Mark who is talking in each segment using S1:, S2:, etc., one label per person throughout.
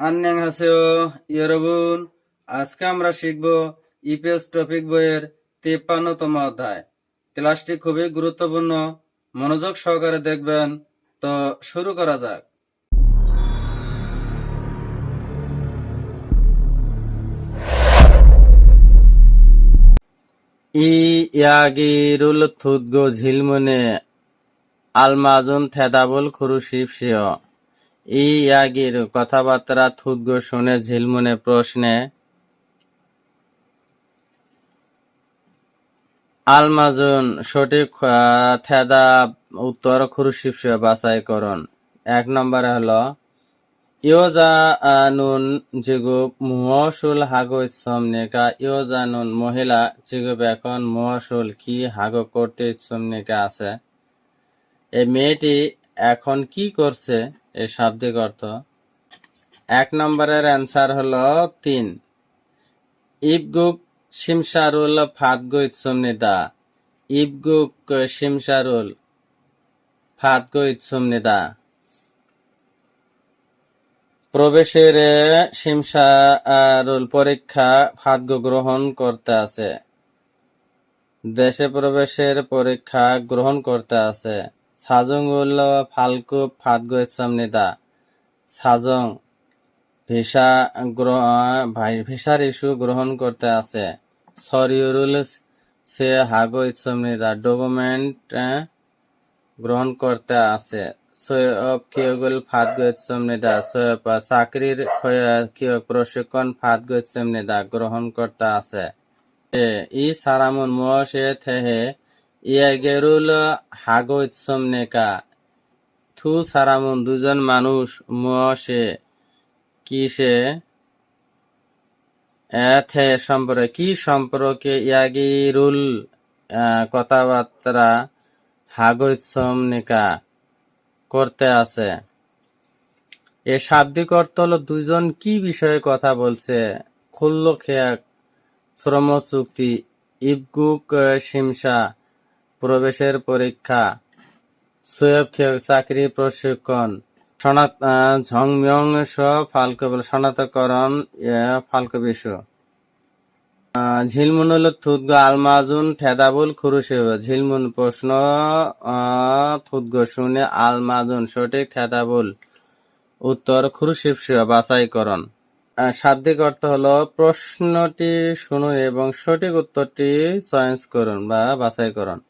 S1: আন্যাং হাসেও ইয়রবুন আজকে আমরা শিখব ইপিএস টপিক বইয়ের তিপ্পান্নতম অধ্যায় ক্লাসটি খুবই গুরুত্বপূর্ণ মনোযোগ সহকারে দেখবেন তো শুরু করা যাক ইয়াগিরুল থুদগো ঝিলমুনে আলমাজুন থেদাবুল খুরুশিব ই ইয়াগির কথাবার্তা থুদগো শুনে ঝিলমুনে প্রশ্নে, আলমাজুন সঠিক থেদা উত্তর খুরুশিব বাছাই করুন। এক নম্বরে হলো ইয়োজা নুন জিগুপ মহসুল হাগো ইসম নেকা ইয়োজা নুন মহিলা জিগুপ এখন মহসুল কি হাগো করতে ইসম নেকা আছে? এই মেয়েটি এখন কি করছে? এই শাব্দিক অর্থ। এক নম্বরের অ্যান্সার হলো তিন। ইবগুক শিমসারুল ফাতগো ইসম নিদা ইবগুক শিমসারুল ফাতগো ইসম নিদা প্রবেশের শিমসারুল পরীক্ষা ভাগ্য গ্রহণ করতে আছে। দেশে প্রবেশের পরীক্ষা গ্রহণ করতে আছে। সাজংউল ফালকু ফাদগো ইসলামনিদা সাজং, ভিসা গ্র- ভাই- ভিসার ইস্যু গ্রহণ করতে আছে। সরিউরুল সে হাগো ইসলামনিদা ডকুমেন্ট গ্রহণ করতে আছে। সৈয়ব কিয়গুল ফাদগো ইসলামনিদা সৈয়ব চাকরির কিয়ক প্রশিক্ষণ ফাদগো ইসলামনিদা গ্রহণ করতে আছে। ই সারামুন মুয়সে থেহে ইয়েগেরুল হাগো ইসম নেকা। থু সারামুন, দুজন মানুষ মুয়সে কিসে? এথে সম্পর্কে, কি সম্পর্কে ইয়াগিরুল কথাবার্তা হাগো ইসম নেকা করতে আছে? এ শাব্দিক অর্থ হলো, দুজন কি বিষয়ে কথা বলছে? খুল্ল খেয়াক শ্রম চুক্তি ইবগুক শিমসা প্রবেশের পরীক্ষা। সোয়েব চাকরি প্রশিক্ষণ। সনাত আহ, ঝংমিয়ং স ফালক সনাতকরণ ফালক বিশু ঝিলমুন হলো থুদগ আলমাজুন ঠেদাবুল খুরুশেব ঝিলমুন প্রশ্ন থুদগ শুনে আলমাজুন সঠিক ঠেদাবুল। উত্তর খুরুশিব বাছাইকরণ। শাব্দিক অর্থ হলো প্রশ্নটি শুনুন এবং সঠিক উত্তরটি চয়েস করুন বা বাছাই করুন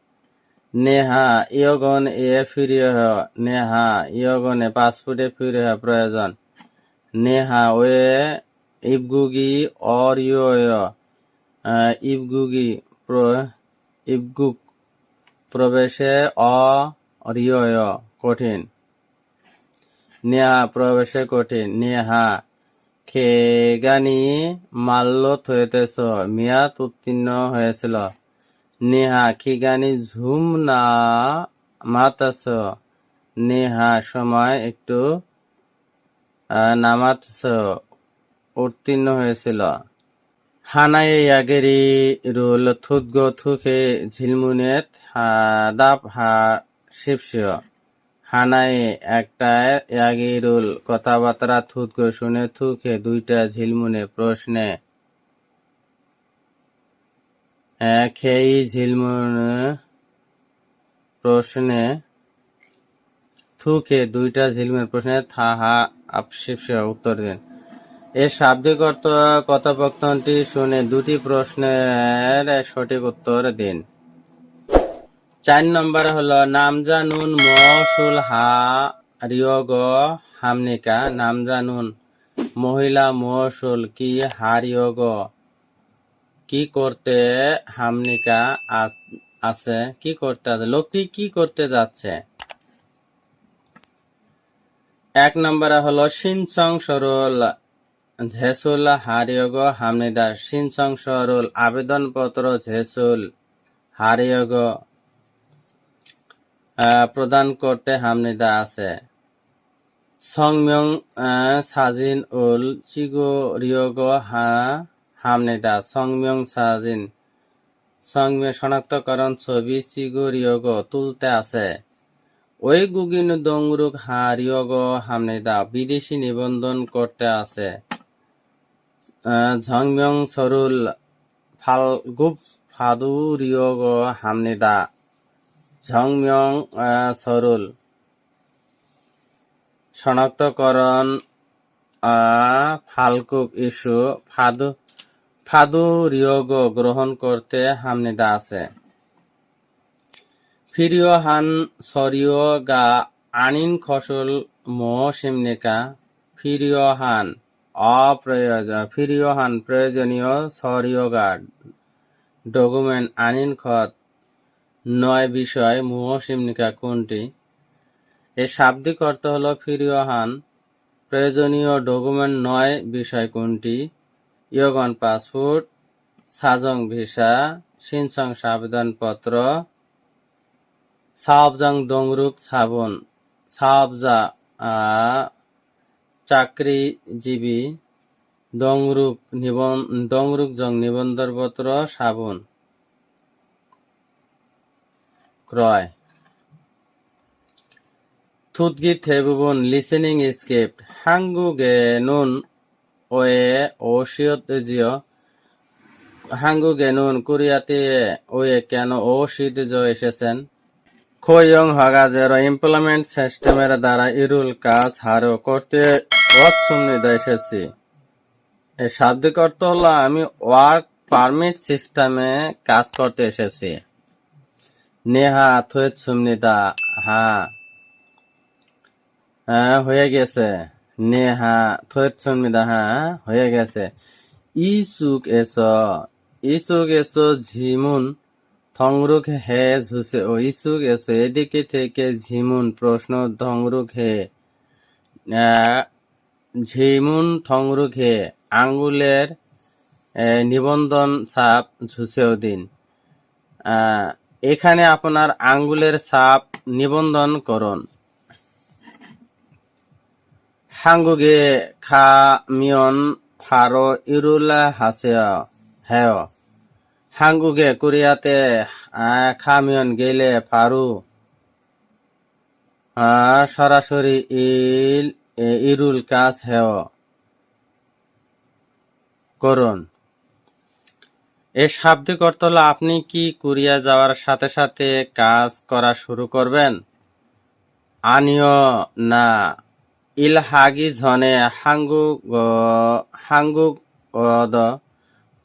S1: নেহা, ইয়গন এ ফিরিয়ে হ। নেহা, ইয়গনে পাসপোর্টে ফিরে হওয়া প্রয়োজন। নেহা, ওয়ে, ইবগুগি অর ইবগুগি, প্র- ইবগুক প্রবেশে অ কঠিন। নেহা, প্রবেশে কঠিন। নেহা, খেগানি মাল্য থয়েতেছ মেয়াদ উত্তীর্ণ হয়েছিল। নেহা খিগানি ঝুম না মাতাস? নেহা সময় একটু নামাতস। উত্তীর্ণ হয়েছিল। হানায় ইয়াগেরি রুল থুদগ থুকে ঝিলমুনেত দাপ হা শিবশিয় হানায় একটা ইয়াগিরুল কথাবার্তা থুদগ শুনে থুকে দুইটা ঝিলমুনে প্রশ্নে খেই ঝিলমুন প্রশ্নে থুকে দুইটা ঝিলমুনের প্রশ্নে থাহা আপসিপ উত্তর দিন। এর শাব্দিক অর্থ কথোপকথনটি শুনে দুটি প্রশ্নের সঠিক উত্তর দিন। চার নম্বর হলো, নামজানুন মহসুল হা রিয়গ হামনিকা। নামজানুন মহিলা মহসুল কি হারিয়গ কি করতে হামনিকা আছে? কি করতে আছে? লোকটি কি করতে যাচ্ছে? এক নম্বরে হলো সিনচং সরল ঝেসুল হারিয়গ হামনিদা সিনচং সরল আবেদনপত্র ঝেসুল হারিয়গ প্রদান করতে হামনিদা আছে। সংমিয়ং সাজিন উল চিগো রিয়গ হা হামনিদা সংমিয়ং সাজিন। সংমিয়ং শনাক্তকরণ ছবি চিগো রিয়গ তুলতে আছে। ওই গুগিন দংরুক হারিয়গ হামনেদা বিদেশি নিবন্ধন করতে আছে। আহ, ঝংমং সরুল ফালগুপ ফাদু রিয়গ হামনেদা ঝংমং আহ, সরুল। শনাক্তকরণ ফালকুক ইস্যু ফাদু ফাদু রিয়গ গ্রহণ করতে হামনেদা আছে। ফিরিও হান, সরিও গা, আনিন খসল, মো সিমনেকা, ফিরিও হান অপ্রয়োজন ফিরিও হান প্রয়োজনীয় সরিও গা, ডকুমেন্ট আনিন খত, নয় বিষয় মুহ সিমনিকা কোনটি? এর শাব্দিক অর্থ হলো ফিরিও হান, প্রয়োজনীয় ডকুমেন্ট নয় বিষয় কোনটি? ইয়গন পাসপোর্ট, সাজং ভিসা, সিনসং আবেদনপত্র সাবজাং দংরুক সাবন, সাবজা চাকরিজীবী, দংরুক নিবন, দংরুক জং নিবন্ধনপত্র সাবন। ক্রয়। থুতগি থেবুবন লিসেনিং স্ক্রিপ্ট হাঙ্গুগে নুন ওয়ে ও শিয়ত জিও হাঙ্গুগে নুন কোরিয়াতে ওয়ে কেন ও শীত এসেছেন? খোয়ং হাগাজের ইমপ্লিমেন্ট সিস্টেমের দ্বারা ইরুল কাজ হারো করতে অচ্ছন্নিদা এসেছি। এই শাব্দিক অর্থ হলো আমি ওয়ার্ক পারমিট সিস্টেমে কাজ করতে এসেছি। নেহা থুয়েত সুমনিদা হ্যাঁ হ্যাঁ হয়ে গেছে। নেহা সুমনিদা হ্যাঁ হয়ে গেছে। ইসুক এসো ইসুক এস ঝিমুন থংরুক হে ঝুসে ও ইসুক এসো এদিকে থেকে ঝিমুন প্রশ্ন থংরুক হে। ঝিমুন থংরুক হে আঙ্গুলের নিবন্ধন ছাপ ঝুসেও দিন এখানে আপনার আঙ্গুলের ছাপ নিবন্ধন করুন হাঙ্গুগে খা মিয়ন ফারো ইরুলা হাসে হেয় হাঙ্গুগে কোরিয়াতে খামিয়ন গেলে ফারু সরাসরি ইল ইরুল কাজ হেয় করুন এর শাব্দিক অর্থ হলো আপনি কি কোরিয়া যাওয়ার সাথে সাথে কাজ করা শুরু করবেন? আনিও না। ইলহাগি ঝনে হাঙ্গুক হাঙ্গুক দ,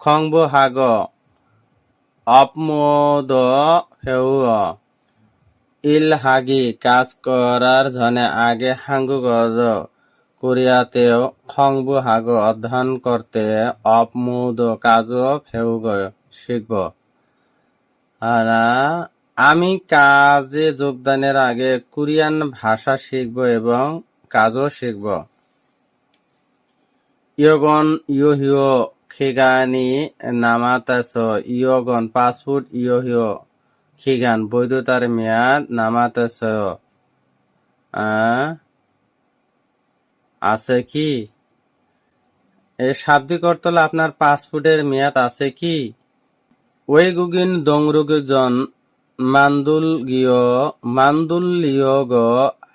S1: খংবু হাগ, অপমোদ হেউ ইলহাগি কাজ করার জনে আগে হাঙ্গুক কোরিয়াতেও খংবু হাগ অধ্যয়ন করতে অপমুদ কাজ ফেউগ শিখব আমি কাজে যোগদানের আগে কোরিয়ান ভাষা শিখব এবং কাজও শিখব। ইয়গন ইয়োহিও খিগানি নামাতাস ইয়গন পাসপোর্ট ইয়োহিও খিগান, বৈধতার মেয়াদ নামাতাস আছে কি? এর শাব্দিক আপনার পাসপোর্টের মেয়াদ আছে কি? ওয়েগুগিন দংরুগজন মান্দুলগীয়, মান্দুল্লিয়গ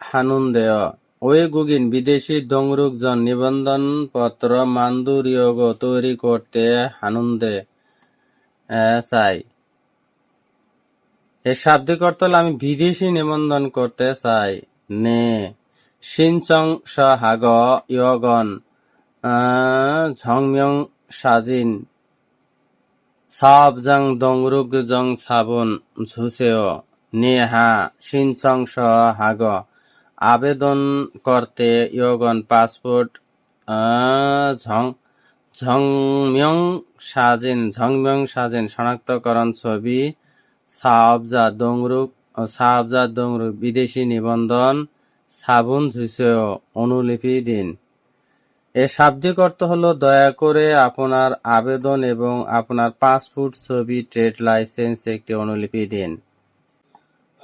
S1: হানুন্দেয় ওয়েগুগিন বিদেশি দংরুকজন নিবন্ধন পত্র মান্দুরিয়গ তৈরি করতে হানুন্দে আহ, চাই। এর শাব্দিক অর্থ হলো আমি বিদেশি নিবন্ধন করতে চাই। নে সিনচং সহাগ ইয়গন ঝংময়ং সাজিন সাবজাং দংরুক জং সাবুন ঝুসেও নেহা সিনচং সহাগ। আবেদন করতে ইয়গন পাসপোর্ট ঝং, ঝংময়ং সাজিন ঝংময়ং সাজিন, শনাক্তকরণ ছবি, সাবজা দংরুক সাবজা দংরুক বিদেশি নিবন্ধন, সাবুন ঝুসেও অনুলিপি দিন। এর শাব্দিক অর্থ হলো দয়া করে আপনার আবেদন এবং আপনার পাসপোর্ট ছবি, ট্রেড লাইসেন্স একটি অনুলিপি দিন।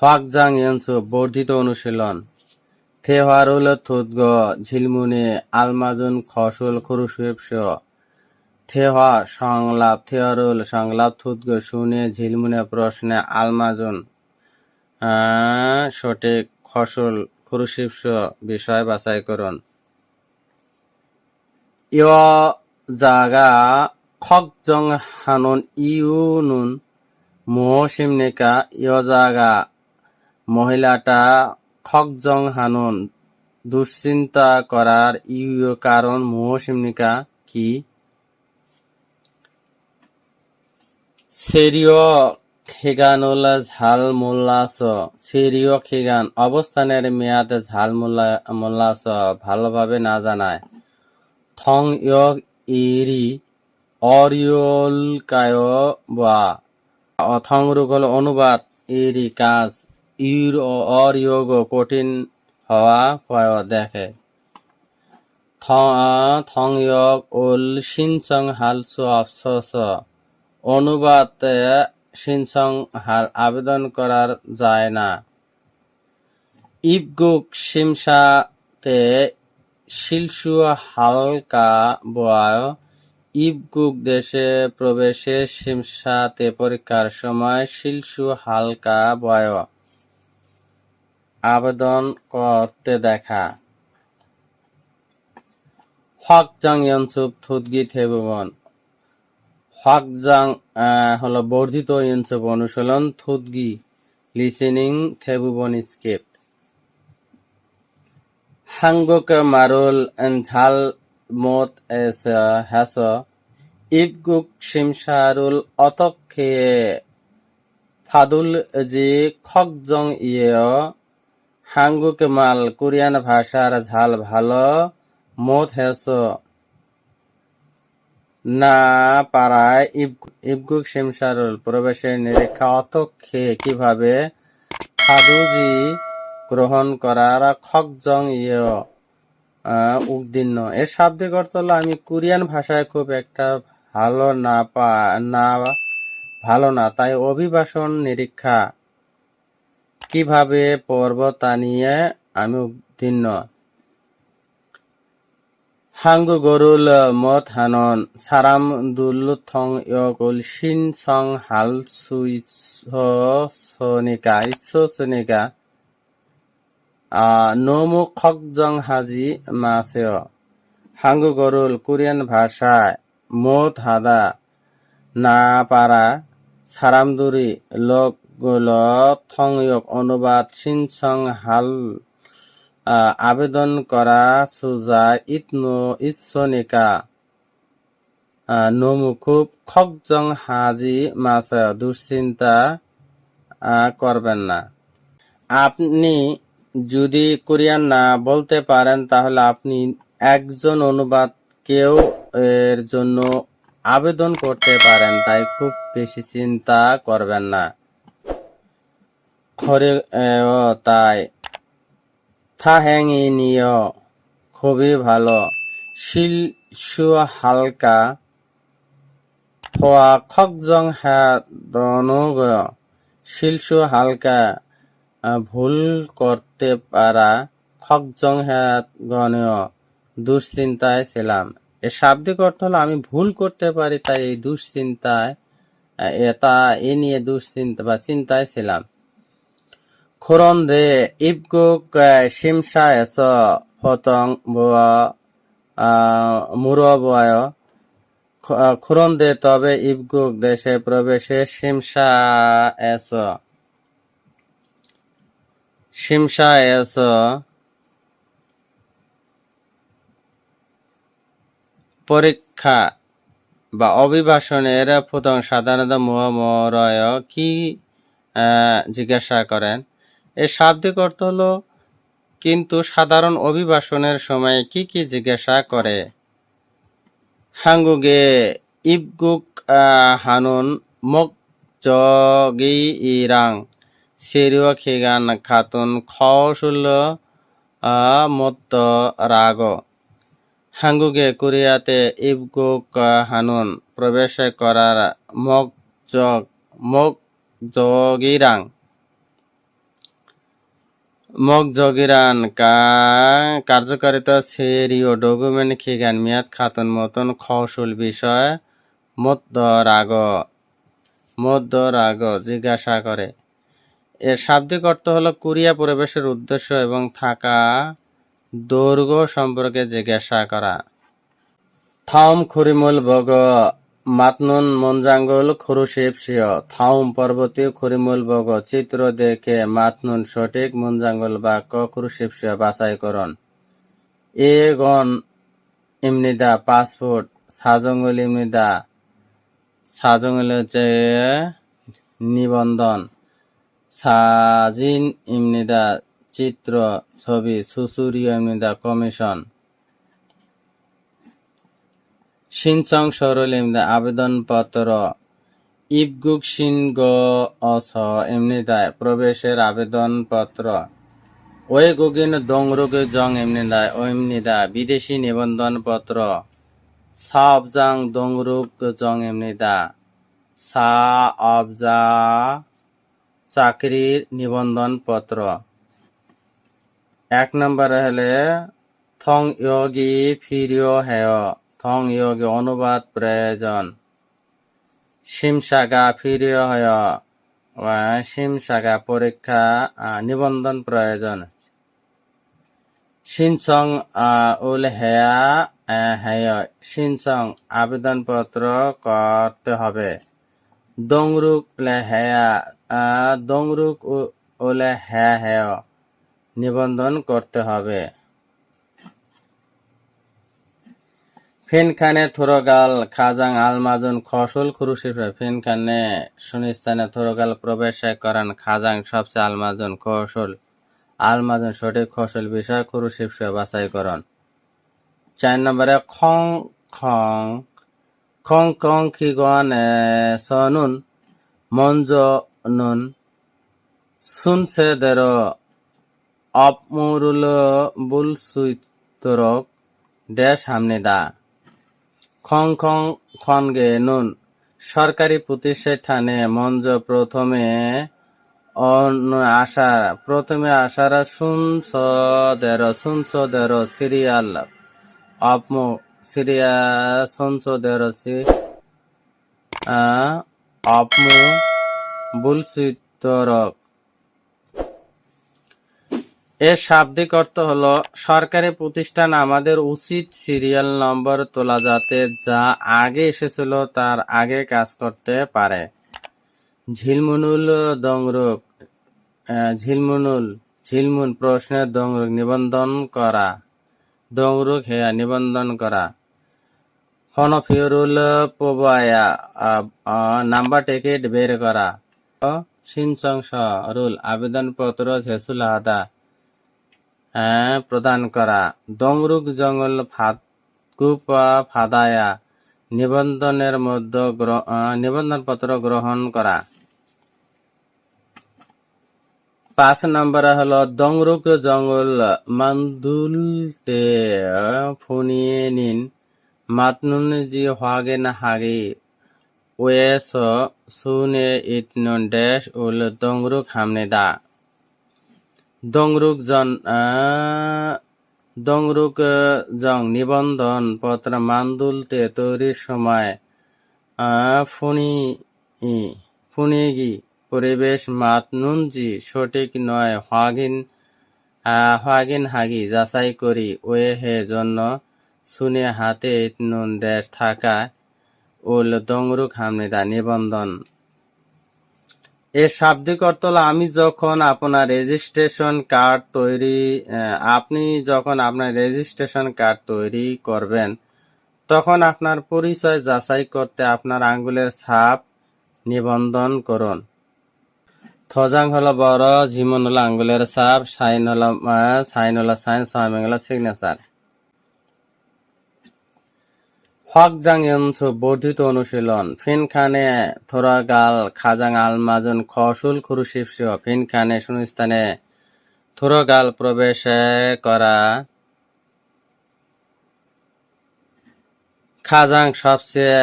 S1: হোয়াকজাং ইয়নসু বর্ধিত অনুশীলন। থেহারুল থুদগ ঝিলমুনে, আলমাজুন, খসুল খুরুসুয়েপস থেহা সংলাপ থেহারুল সংলাপ থুদগ শুনে, ঝিলমুনে, প্রশ্নে, আলমাজুন। সঠিক খ ফসল খুরুশিপস বিষয় বাছাই করুন। ইয় জাগা খকজং হানুন ইউনুন মোহসিমনিকা ইয় জাগা, মহিলাটা খকজং হানুন, দুশ্চিন্তা করার ইউ কারণ মোহসিমনিকা কি? সেরিয় খিগানুল ঝাল মোল্লাস, সেরিয় খিগান অবস্থানের মেয়াদ ঝাল মোল্লা, মোল্লাস, ভালোভাবে না জানায়। থং ইয়ক ইরি অরিয়লকায় বা, অথং অনুবাদ ইরি কাজ। ও অরিয়োগ কঠিন হওয়া পয় দেখে। থং ইয়ক উল সিনচং হালসু অফসস অনুবাদ সিনসং হাল আবেদন করার যায় না। ইবগুক সিমসাতে শিলসু হালকা বয় ইবগুক দেশে প্রবেশে সিমসাতে পরীক্ষার সময় শিলসু হালকা বয় আবেদন করতে দেখা। হকজাং ইয়নসুপ থুদগি থেবুবন। হকজাং হলো বর্ধিত ইয়নসুপ অনুশীলন থুদগি লিসেনিং থেবুবন স্ক্রিপ্ট হাঙ্গুক মারুল ঝাল মত এস হ্যাস ইবগুক সিমসারুল অতক্ষে ফাদুল জি খকজং ইয়ে হাঙ্গুক মাল, কোরিয়ান ভাষার ঝাল ভালো মত হেস। না পারায় ইবগুক সিমসারুল, প্রবেশের নিরীক্ষা অতক্ষে কীভাবে ফাদুজি গ্রহণ করার খকজং ইয় উদ্দীর্ণ এর শাব্দিক অর্থ হলো, আমি কোরিয়ান ভাষায় খুব একটা ভালো না পা, না, ভালো না, তাই অভিবাসন নিরীক্ষা। কীভাবে পড়ব তা নিয়ে আমি উদ্দীর্ণ হাঙ্গু গরুল মত হানন, সারাম দুল থং ইয়কুল, শিন সং হাল সুই সনিকা ইসনিকা নোমু খকজং হাজি মাসেও হাঙ্গু গরুল কোরিয়ান ভাষায় মোত হাদা, না পারা সারামদুরি লোকগুলো থংয়ক অনুবাদ সিনসং হাল আবেদন করা সুজা ইতনো ইৎসনিকা। নমু খুব খকজং হাজি মাস দুশ্চিন্তা করবেন না। আপনি যদি কোরিয়ান না বলতে পারেন, তাহলে আপনি একজন অনুবাদ কেউ এর জন্য আবেদন করতে পারেন, তাই খুব বেশি চিন্তা করবেন না। খরে তাই। থা থাহ্যাং নিয়, খুবই ভালো। শিল সু হালকা, ফোয়া খকজং হ্যা দনুগ শিলসু হালকা ভুল করতে পারা খকজং হ্যাত গণীয় দুশ্চিন্তায় ছিলাম। এর শাব্দিক অর্থ হলো আমি ভুল করতে পারি, তাই এই দুশ্চিন্তায় এটা এ নিয়ে দুশ্চিন্তা বা চিন্তায় ছিলাম। খোরন্দে ইবগুক শিমসা এস ফতং মুরবয় খুরন্দে তবে ইবগুক দেশে প্রবেশে শিমসা এস শিমসা এস পরীক্ষা বা অভিবাসনের প্রথম সাধারণত মুহমরয় কি জিজ্ঞাসা করেন। এর শাব্দিক অর্থ হলো, কিন্তু সাধারণ অভিবাসনের সময় কি কি জিজ্ঞাসা করে? হাঙ্গুগে ইবগুক হানুন, মক জগি ইরাং সেরিও খিগান, খাতুন খসুল মত রাগ। হাঙ্গুগে কোরিয়াতে ইবগুক হানুন প্রবেশ করার মক জগ মক জগিরাং মক জগিরান কার্যকারিতা সেরিও ডকুমেন্ট খিগান মিয়াদ খাতুন মতন কৌশল বিষয় মধ্য রাগ মধ্য রাগ জিজ্ঞাসা করে, এর শাব্দিক অর্থ হলো কোরিয়া প্রবেশের উদ্দেশ্য এবং থাকা দৈর্ঘ্য সম্পর্কে জিজ্ঞাসা করা। থম খুরিমুল বগ। মাতনুন মঞ্জাঙ্গল খুরুশিপসিয় থাউম পর্বতীয় খুরিমুল বগ। চিত্র দেখে মাতনুন সঠিক মঞ্জাঙ্গল বাক্য খুরুশিপসিয় বাছাইকরণ এ গণ ইমনিদা পাসপোর্ট, সাজঙ্গল ইমনিদা, সাজঙ্গল হচ্ছে নিবন্ধন, সাজিন ইমনিদা চিত্র, ছবি, সুসুরিয় ইমনিদা কমিশন। সিনচং সরল ইমনিদা আবেদনপত্র ইবগুক সিনগ অস এমনিদায় প্রবেশের আবেদনপত্র। ওই গুগিন দংরুগ জং এমনিদায় এমনিদা বিদেশি নিবন্ধনপত্র। সাবজাং দংরুগ জং এমনিদা সা অবজা চাকরির নিবন্ধনপত্র। এক নম্বর হলে থং ইয়োগি ফিরিও হেয়। থং ইয়োগি অনুবাদ প্রয়োজন। সিমসাগা ফিরিও হয় বা সিমসাগা পরীক্ষা নিবন্ধন প্রয়োজন। সিনসং উল হেয়া হেয়, সিনসং আবেদনপত্র করতে হবে। দংরুক লে হেয়া দংরুক উলে হ্যাঁ হেয়, নিবন্ধন করতে হবে। ফিনখানে থুরগাল খাজাং আলমাজুন খসুল খুরুশিফে ফিনখানে সুনিস্তানে থুরগাল প্রবেশ করান খাজাং সবচেয়ে আলমাজুন খসুল। আলমাজুন সঠিক খসুল বিষয় খুরুশিফে বাছাই করন। চার নম্বরে খং খং। খং খং খিগন সনুন, মঞ্জ নুন। সুনসে দের অপমুরুল বুল সুইতরক ড্যাশ হামনিদা খং খং খনগে নুন। সরকারি প্রতিষ্ঠানে মঞ্জ প্রথমে আশা, প্রথমে আসারা শুনছ দের শুনছ দের সিরিয়াল। অপম সিরিয়া শুনছ দের সি অপম বুলসিতরক এর শাব্দিক অর্থ হলো সরকারি প্রতিষ্ঠান আমাদের উচিত সিরিয়াল নম্বর তোলা যাতে যা আগে এসেছিল তার আগে কাজ করতে পারে। ঝিলমুনুল দংরুক ঝিলমুনুল ঝিলমুন প্রশ্নের দংরুক নিবন্ধন করা। দংরুক হেয়া নিবন্ধন করা। ফনফিয়রুল পোবায়া নাম্বার টিকিট বের করা। সিনসংস রুল আবেদনপত্র ঝেসুল হ্যাঁ, প্রদান করা। দংরুক জঙ্গল ফাতকুপ ফাদায়া, নিবন্ধনের মধ্য নিবন্ধনপত্র গ্রহণ করা। পাঁচ নম্বরে হলো দংরুক জঙ্গল মান্দুলতে ফুনিয়ে নিন। মাতনুন জি হাগেন হাগি, ওয়েস সুনে ইতনুন ড্যাশ উল দংরুক হামনেদা দংরুক জন আহ, জং নিবন্ধন পত্র মান্দুলতে তৈরির সময়। ফুনি ফুনিগি পরিবেশ মাত নুনজি সঠিক নয় হাগিন হাগিন হাগি যাচাই করি ওয়ে হে জন্য শুনে হাতে নুন দেশ থাকা উল দংরুক হামনিদা নিবন্ধন। এর শাব্দিক অর্থ হলো আমি যখন আপনার রেজিস্ট্রেশন কার্ড তৈরি আপনি যখন আপনার রেজিস্ট্রেশন কার্ড তৈরি করবেন, তখন আপনার পরিচয় যাচাই করতে আপনার আঙ্গুলের ছাপ নিবন্ধন করুন। থজাং হলো বড় ঝিমন হলো আঙ্গুলের ছাপ, সাইন হলো সাইন হলো সাইন সাইন হলো সিগনেচার বর্ধিত অনুশীলন। খাজাং থোরাগাল প্রবেশ করা। খাজাং সবচেয়ে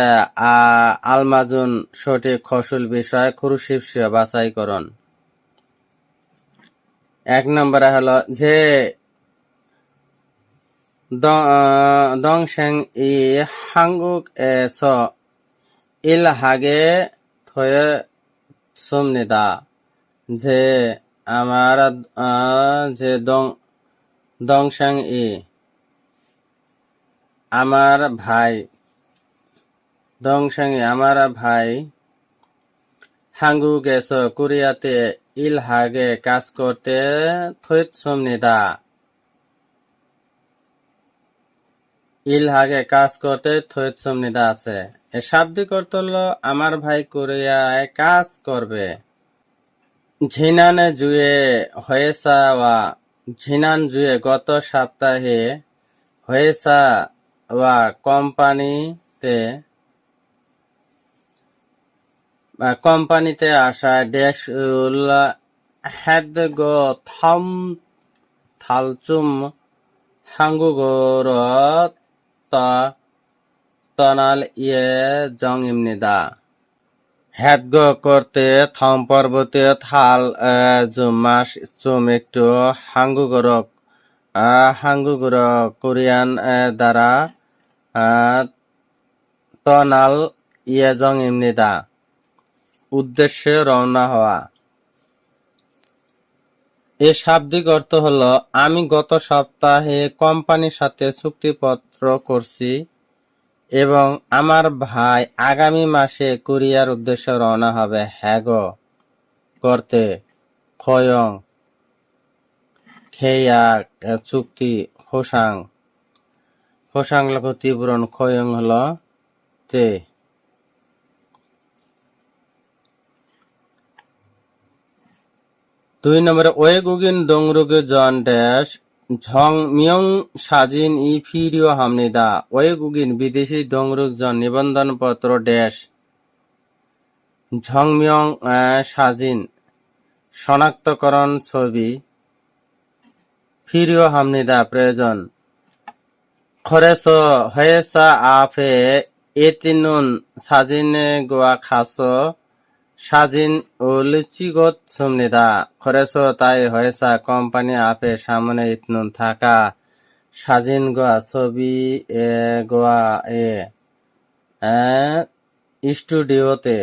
S1: আলমাজুন সঠিক খসুল বিষয় খুরুশিপসিও বাছাইকরণ এক নম্বরে হলো যে দংশেং ই হাঙ্গুক এ স ইল হাগে থয়ে সুমনিদা যে আমার যে দং দংসাং ই আমার ভাই ই আমার ভাই হাঙ্গু গেছ কোরিয়াতে ইলহাগে কাজ করতে থৈত সমনিদা ইলহাগে কাজ করতে থৈত সমনিদা আছে। এ শাব্দিক অর্থ হলো, আমার ভাই কোরিয়ায় কাজ করবে। ঝিনানে জুয়ে হয়েছা ওয়া ঝিনান জুয়ে গত সপ্তাহে হয়েছা ওয়া কোম্পানিতে কোম্পানিতে আসা ড্যাশ উল হেদ গো থম, থালচুম হাঙ্গুগর ত তনাল ইয়ে জং ইমনিদা হেদগ করতে থম পর্বতে থাল জুমাস চুম একটু হাঙ্গুগরক হাঙ্গুগরক কোরিয়ান দ্বারা তনাল ইয়ে জং ইমনিদা উদ্দেশ্যে রওনা হওয়া। এর শাব্দিক অর্থ হলো, আমি গত সপ্তাহে কোম্পানির সাথে চুক্তিপত্র করছি এবং আমার ভাই আগামী মাসে কোরিয়ার উদ্দেশ্যে রওনা হবে। হ্যাগ করতে খয়ং খেয়া চুক্তি হোসাং। হোসাং লক্ষ তীব্রণ খয়ং হলো তে। দুই নম্বরে ওয়েগুগিন দংরুগে জন ড্যাশ ঝং মিয়ং সাজিন ই ফিরিও হামনিদা। ওয়েগুগিন বিদেশি দংরুগ জন নিবন্ধনপত্র ড্যাশ। ঝং মিয়ং আহ, সাজিন শনাক্তকরণ ছবি ফিরিও হামনিদা প্রয়োজন। খরেছ হয়েছা আফে এতিনুন সাজিনে গোয়া খাস সাজিন ও লিচিগত সুমনিদা খরেছ তাই হয়েছা কোম্পানি আপে সামনে ইতনুন থাকা। সাজিন গোয়া ছবি এ গোয়া এ স্টুডিওতে।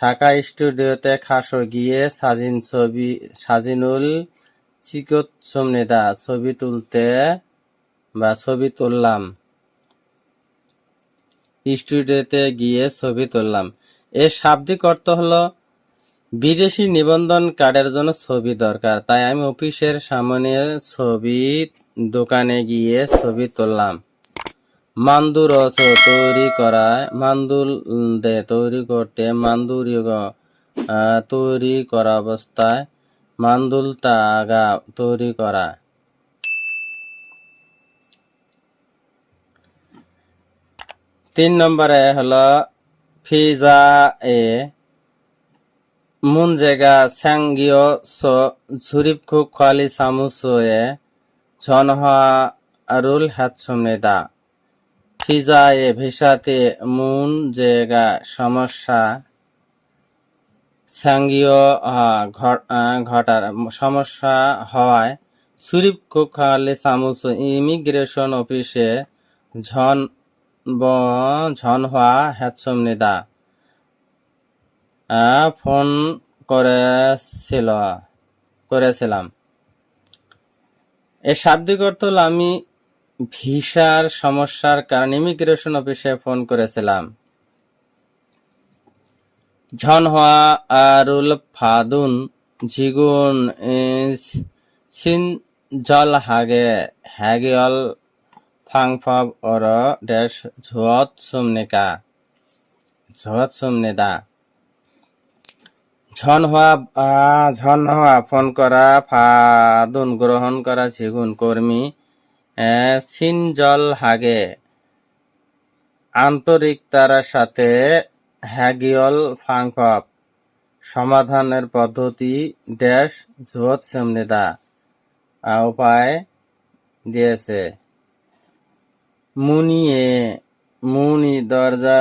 S1: থাকা স্টুডিওতে খাসো গিয়ে সাজিন ছবি, সাজিনুল সুমনিদা ছবি তুলতে বা ছবি তুললাম। স্টুডিওতে গিয়ে ছবি তুললাম। এর শাব্দিক অর্থ হলো, বিদেশি নিবন্ধন কার্ডের জন্য ছবি দরকার। তাই আমি অফিসের সামনে ছবি, দোকানে গিয়ে ছবি তুললাম। মান্দুর তৈরি করায় মান্দুল দে তৈরি করতে মান্দুরি তৈরি করা অবস্থায় মান্দুল তাগা তৈরি করা। তিন নম্বরে হলো ফিজা এ মুনজেগা স্যাঙ্গিও সো ঝুরিপখু খালি সামুসোয়ে ঝনহা আরুল হাতসুমেদা ফিজা এ ভিসাতে মুন জেগা সমস্যা স্যাঙ্গীয় ঘটার সমস্যা হওয়ায় সুরিপ খালি সামুস ইমিগ্রেশন অফিসে ঝন ব- ঝনহা হ্যাতসুমনিদা আহ, ফোন করেছিল করেছিলাম। এর শাব্দিক অর্থ হলো আমি ভিসার সমস্যার কারণে ইমিগ্রেশন অফিসে ফোন করেছিলাম। ঝনহোয়া আরুল ফাদুন জিগুন সিন জল হাগে হ্যাগিয়ল ফাংফাব অর ড্যাশ ঝুয়ত সুমনিকা ঝুয়ত সুমনিদা ঝনহোয়া আহ, ঝনহোয়া ফোন করা ফাদুন গ্রহণ করা ঝিগুন কর্মী সিনজল হাগে। আন্তরিকতার সাথে হ্যাগিয়ল ফাংফাপ সমাধানের পদ্ধতি ড্যাশ ঝুয়ত সেমনিদা উপায় দিয়েছে। মুনিয়ে, মুনি দরজা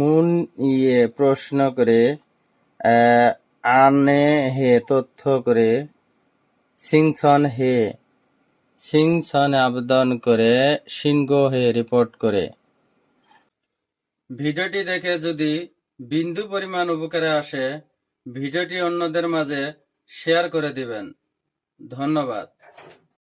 S1: মুন ইয়ে প্রশ্ন করে আনে হে তথ্য করে, সিংসন হে, সিংসন আবেদন করে, সিংহ হে রিপোর্ট করে। ভিডিওটি দেখে যদি বিন্দু পরিমাণ উপকারে আসে, ভিডিওটি অন্যদের মাঝে শেয়ার করে দিবেন। ধন্যবাদ।